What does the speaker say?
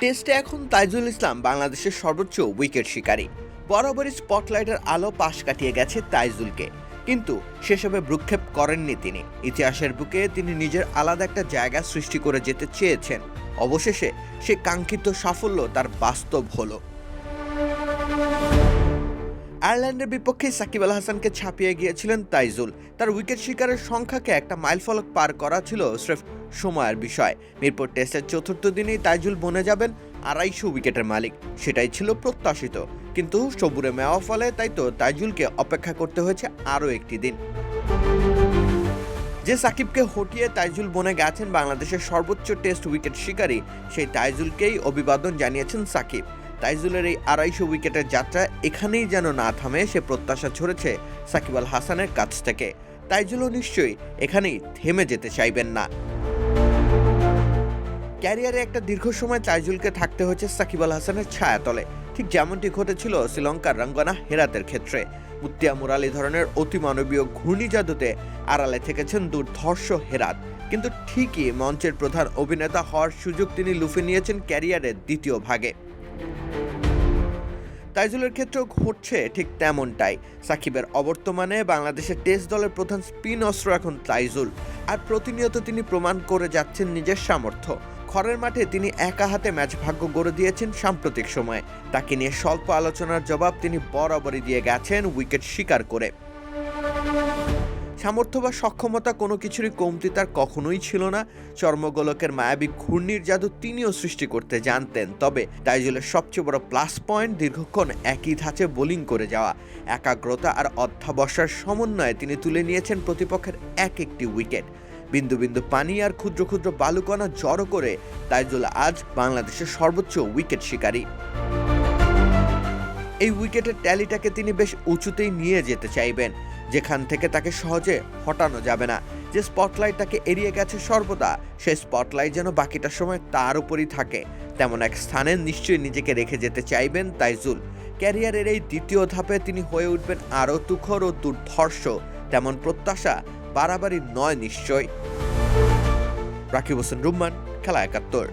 টেস্টে এখন তাইজুল ইসলাম বাংলাদেশের সর্বোচ্চ উইকেট শিকারী। বরাবরই স্পটলাইটের আলো পাশ কাটিয়ে গেছে তাইজুলকে। কিন্তু সেসবে ভ্রুক্ষেপ করেননি তিনি। ইতিহাসের বুকে তিনি নিজের আলাদা একটা জায়গা সৃষ্টি করে যেতে চেয়েছেন। অবশেষে সে কাঙ্ক্ষিত সাফল্য তার বাস্তব হলো। আয়ারল্যান্ডের বিপক্ষে সাকিব আল হাসানকে ছাপিয়ে গিয়েছিলেন তাইজুল। তার উইকেট শিকারের সংখ্যাকে একটা মাইলফলক পার করা ছিল স্রেফ সময়ের বিষয়। মিরপুর টেস্টের চতুর্থ দিনেই তাইজুল বনে যাবেন আড়াইশো উইকেটের মালিক। সেটাই ছিল প্রত্যাশিত। কিন্তু সবুরে মেওয়া ফলে তাই তো তাইজুলকে অপেক্ষা করতে হয়েছে আরও একটি দিন। যে সাকিবকে হটিয়ে তাইজুল বনে গেছেন বাংলাদেশের সর্বোচ্চ টেস্ট উইকেট শিকারী, সেই তাইজুলকেই অভিবাদন জানিয়েছেন সাকিব। তাইজুলের এই আড়াইশো উইকেটের যাত্রা এখানেই যেন না থামে সে প্রত্যাশা ছড়েছে সাকিব আল হাসানের কাছ থেকে। তাইজুলও নিশ্চয়ই এখানেই থেমে যেতে চাইবেন না। ক্যারিয়ারে একটা দীর্ঘ সময় তাইজুলকে থাকতে হয়েছে সাকিব আল হাসানের ছায়াতলে। ঠিক যেমনটি ঘটেছিল শ্রীলঙ্কার রঙ্গনা হেরাতের ক্ষেত্রে। মুত্তিয়া মুরালি ধরনের অতিমানবীয় ঘূর্ণিজাদুতে আড়ালে থেকেছেন দুর্ধর্ষ হেরাত। কিন্তু ঠিকই মঞ্চের প্রধান অভিনেতা হওয়ার সুযোগ তিনি লুফে নিয়েছেন ক্যারিয়ারের দ্বিতীয় ভাগে। তাইজুলের ক্ষেত্রেও ঘটছে ঠিক তেমনটাই। সাকিবের অবর্তমানে বাংলাদেশের টেস্ট দলের প্রধান স্পিন অস্ত্র এখন তাইজুল। আর প্রতিনিয়ত তিনি প্রমাণ করে যাচ্ছেন নিজের সামর্থ্য। খড়ের মাঠে তিনি একা হাতে ম্যাচ ভাগ্য গড়ে দিয়েছেন সাম্প্রতিক সময়ে। তাকে নিয়ে স্বল্প আলোচনার জবাব তিনি বরাবরই দিয়ে গেছেন উইকেট শিকার করে। সামর্থ্য বা সক্ষমতা কোনো কিছুরই কমতি তার কখনোই ছিল না। চর্মগোলকের মায়াবী ঘূর্ণির জাদু তিনিও সৃষ্টি করতে জানতেন। তবে তাইজুলের সবচেয়ে বড় প্লাস পয়েন্ট দীর্ঘক্ষণ একই ধাঁচে বোলিং করে যাওয়া। একাগ্রতা আর অধ্যাবসার সমন্বয়ে তিনি তুলে নিয়েছেন প্রতিপক্ষের এক একটি উইকেট। বিন্দু বিন্দু পানি আর ক্ষুদ্র ক্ষুদ্র বালুকণা জড়ো করে তাইজুল আজ বাংলাদেশের সর্বোচ্চ উইকেট শিকারী। এই উইকেটের ট্যালিটাকে তিনি বেশ উঁচুতেই নিয়ে যেতে চাইবেন, যেখান থেকে তাকে সহজে হটানো যাবে না। যে স্পটলাইট তাকে এড়িয়ে গেছে সর্বদা, সেই স্পটলাইট যেন বাকিটা সময় তার উপরই থাকে। তেমন এক স্থানে নিশ্চয়ই নিজেকে রেখে যেতে চাইবেন তাইজুল। ক্যারিয়ারের এই দ্বিতীয় ধাপে তিনি হয়ে উঠবেন আরও তুখর ও দুর্ধর্ষ, তেমন প্রত্যাশা বাড়াবাড়ি নয় নিশ্চয় রাকিব হোসেন রুম্মান খেলা একাত্তর।